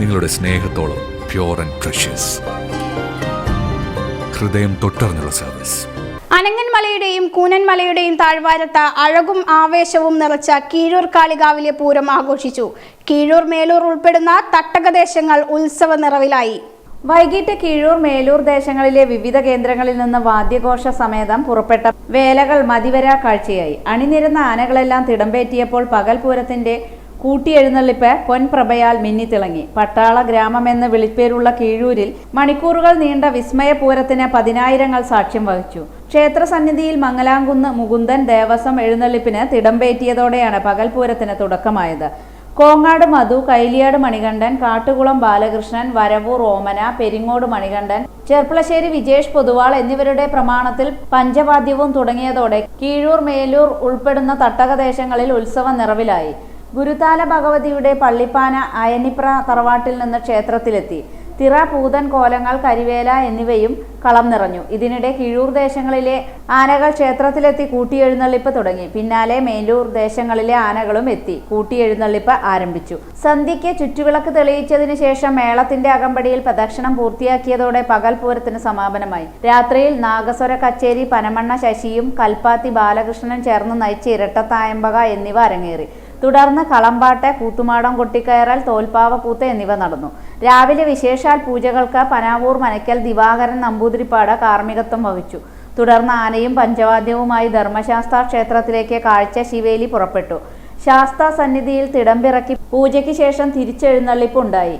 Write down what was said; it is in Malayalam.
നിങ്ങളുടെ സ്നേഹത്തോളം പ്യോർ ആൻഡ് പ്രഷ്യസ് ഹൃദയം തൊട്ടറിഞ്ഞുള്ള സർവീസ് അനങ്ങൻമലയുടെയും കൂനൻമലയുടെയും താഴ്വാരത്ത് അഴകും ആവേശവും നിറച്ച കീഴൂർ കാളികാവിലെ പൂരം ആഘോഷിച്ചു. കീഴൂർ മേലൂർ ഉൾപ്പെടുന്ന തട്ടകദേശങ്ങൾ ഉത്സവ നിറവിലായി. വൈകിട്ട് കീഴൂർ മേലൂർ ദേശങ്ങളിലെ വിവിധ കേന്ദ്രങ്ങളിൽ നിന്ന് വാദ്യഘോഷ സമേതം പുറപ്പെട്ട വേലകൾ മതിവരാ കാഴ്ചയായി. അണിനിരുന്ന ആനകളെല്ലാം തിടമ്പേറ്റിയപ്പോൾ പകൽ പൂരത്തിന്റെ കൂട്ടിയെഴുന്നള്ളിപ്പ് പൊൻപ്രഭയാൽ മിന്നിത്തിളങ്ങി. പട്ടാള ഗ്രാമമെന്ന് വിളിപ്പേരുള്ള കീഴൂരിൽ മണിക്കൂറുകൾ നീണ്ട വിസ്മയപൂരത്തിന് പതിനായിരങ്ങൾ സാക്ഷ്യം വഹിച്ചു. ക്ഷേത്രസന്നിധിയിൽ മംഗലാംകുന്ന് മുകുന്ദൻ ദേവസ്വം എഴുന്നള്ളിപ്പിന് തിടമ്പേറ്റിയതോടെയാണ് പകൽപൂരത്തിന് തുടക്കമായത്. കോങ്ങാട് മധു കൈലിയാട് മണികണ്ഠൻ കാട്ടുകുളം ബാലകൃഷ്ണൻ വരവൂർ ഓമന പെരിങ്ങോട് മണികണ്ഠൻ ചെർപ്പളശ്ശേരി വിജേഷ് പൊതുവാൾ എന്നിവരുടെ പ്രമാണത്തിൽ പഞ്ചവാദ്യവും തുടങ്ങിയതോടെ കീഴൂർ മേലൂർ ഉൾപ്പെടുന്ന തട്ടകദേശങ്ങളിൽ ഉത്സവം നിറവിലായി. ഗുരുതാല ഭഗവതിയുടെ പള്ളിപ്പാന അയനിപ്ര തറവാട്ടിൽ നിന്ന് ക്ഷേത്രത്തിലെത്തി. തിറ പൂതൻ കോലങ്ങൾ കരിവേല എന്നിവയും കളം നിറഞ്ഞു. ഇതിനിടെ കിഴൂർ ദേശങ്ങളിലെ ആനകൾ ക്ഷേത്രത്തിലെത്തി കൂട്ടിയെഴുന്നള്ളിപ്പ് തുടങ്ങി. പിന്നാലെ മേലൂർ ദേശങ്ങളിലെ ആനകളും എത്തി കൂട്ടിയെഴുന്നള്ളിപ്പ് ആരംഭിച്ചു. സന്ധ്യയ്ക്ക് ചുറ്റുവിളക്ക് തെളിയിച്ചതിനു ശേഷം മേളത്തിന്റെ അകമ്പടിയിൽ പ്രദക്ഷിണം പൂർത്തിയാക്കിയതോടെ പകൽ പൂരത്തിന് സമാപനമായി. രാത്രിയിൽ നാഗസ്വര കച്ചേരി പനമണ്ണ ശശിയും കൽപ്പാത്തി ബാലകൃഷ്ണനും ചേർന്ന് നയിച്ച ഇരട്ടത്തായമ്പക എന്നിവ അരങ്ങേറി. തുടർന്ന് കളമ്പാട്ട് കൂത്തുമാടം കൊട്ടിക്കയറൽ തോൽപ്പാവ കൂത്ത് എന്നിവ നടന്നു. രാവിലെ വിശേഷാൽ പൂജകൾക്ക് പനാവൂർ മനയ്ക്കൽ ദിവാകരൻ നമ്പൂതിരിപ്പാട് കാർമ്മികത്വം വഹിച്ചു. തുടർന്ന് ആനയും പഞ്ചവാദ്യവുമായി ധർമ്മശാസ്ത്ര ക്ഷേത്രത്തിലേക്ക് കാഴ്ച ശിവേലി പുറപ്പെട്ടു. ശാസ്ത്ര സന്നിധിയിൽ തിടമ്പിറക്കി പൂജയ്ക്ക് ശേഷം തിരിച്ചെഴുന്നള്ളിപ്പുണ്ടായി.